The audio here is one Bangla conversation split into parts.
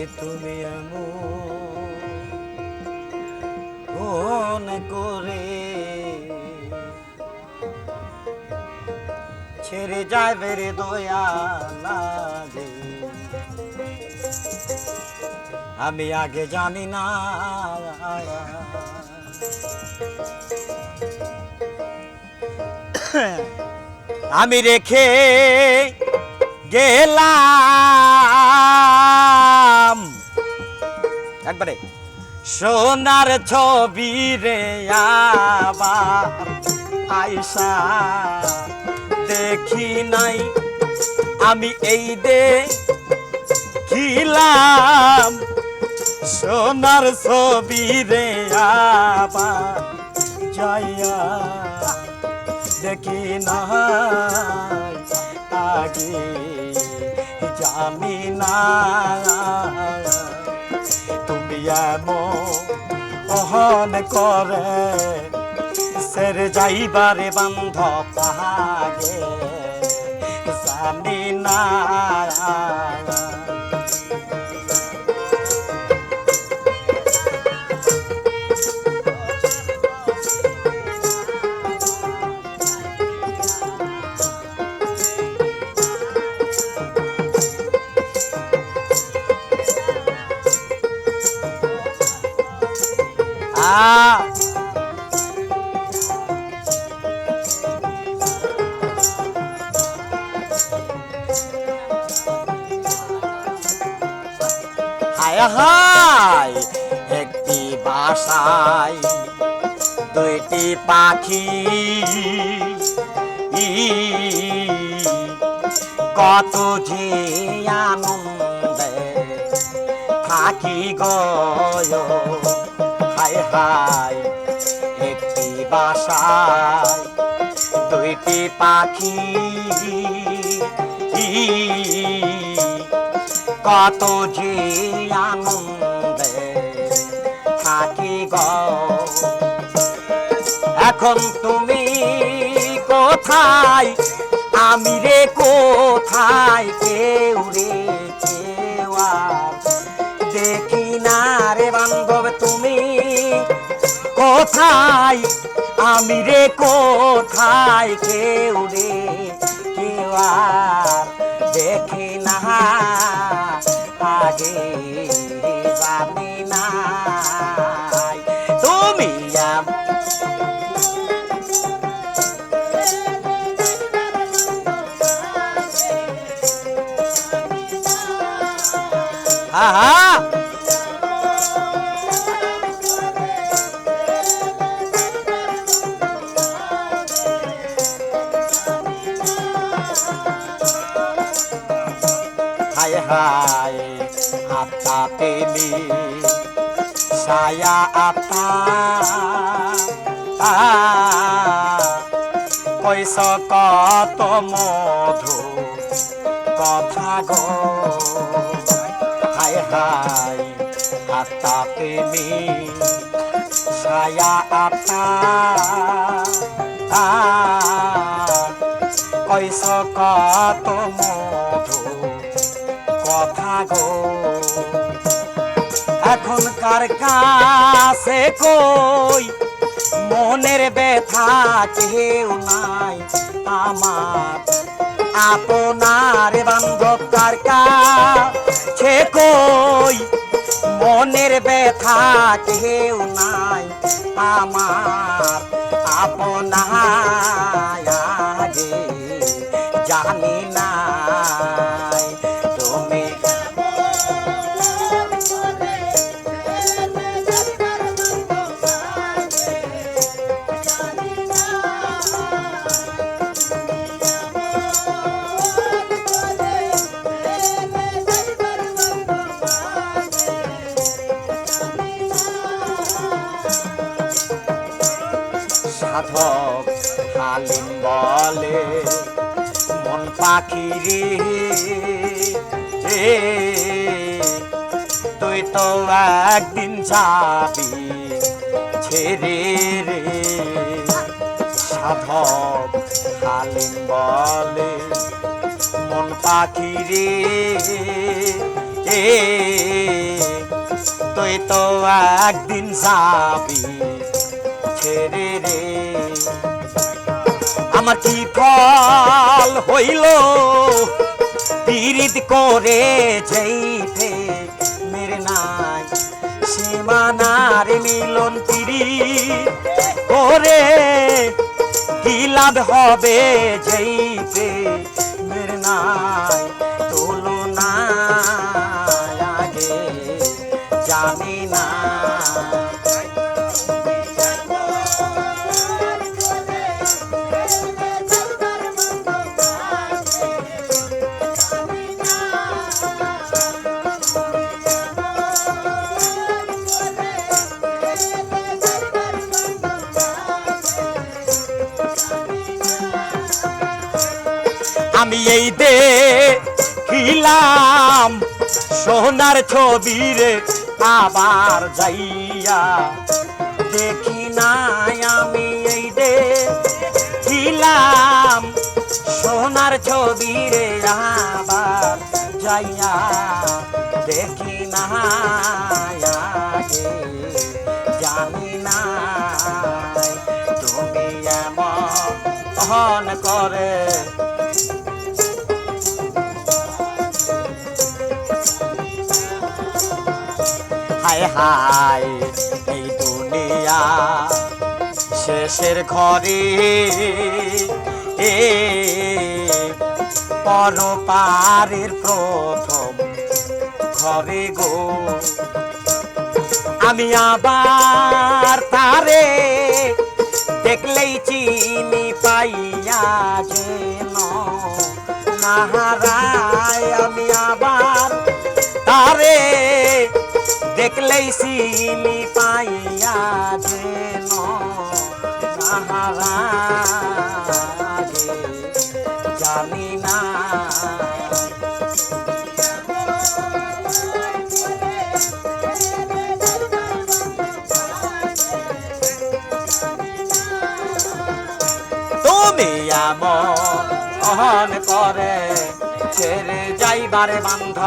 এ তুমি এমন করে ছেড়ে যায় বেড়ে দয়া আমি আগে জানি না আমি রেখে গেলাম। একবারে। সোনার ছবি রে আইসা দেখি নাই। আমি এই দে খিলাম। সোনার ছবি রে আবার যাইয়া দেখি না আগে জানি না। তুমি অহন করে সের যাইবারে বান্ধ পাহাগে জানি না হায় একটি বাসায় দুইটি পাখি। কত যে আনন্দে থাকি গয় একটি বাসায় দুইটি পাখি। কত যে আনন্দে থাকি গ। এখন তুমি কোথায়? আমি রে কোথায় কেউ রে কেউ দেখি না রে বান্ধব তুমি কোথায়? আমি রে কোথায় কেউ রে কেউ দেখি না আগে জানি না তুমি আহা! আত্মা প্রেমী ছায়া আত্মা কত মধু কথা গো। হায় হায় আত্মা প্রেমী। ছায়া আত্মা কৈছ কত মধু কথা গো। এখনকার কাছে কই? মনের ব্যথা কেউ নাই আমার। আপনার বান্ধব কার কাছে কই? মনের ব্যথা কেউ নাই আমার। আপনার জানি নাই সাধক হালিম বলে, মন পাখি রে তুই তো একদিন যাবি ছেড়ে রে। সাধক হালিম বলে, মন পাখি এ, তুই তো একদিন যাবি ছেড়ে রে। আমার কি ফল হইল। পীড়িত করে যেইতে মেরে নাই। সীমানার মিলন পিড়ি করে কি লাভ হবে যেইতে মেরে নাই? খিলাম সোনার ছবির আবার যাইয়া দেখি নাই আমি এই দে খিলাম সোনার ছবির আবার যাইয়া দেখি না জানি না তুমি এমন করে হায় হায়, এই দুনিয়া শেষের ঘরে এ পরপারের প্রথম ঘরে গো। আমি আবার তারে দেখলেই চিনি পাইয়া যেন নাহারায়। আমি আবার তারে দেখলেই চিনি পাইয়া যেন জানি না। তুমি আমন করে ছেড়ে যাইবারে বান্ধ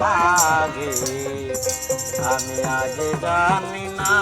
পাগে আমি আগে জানি না।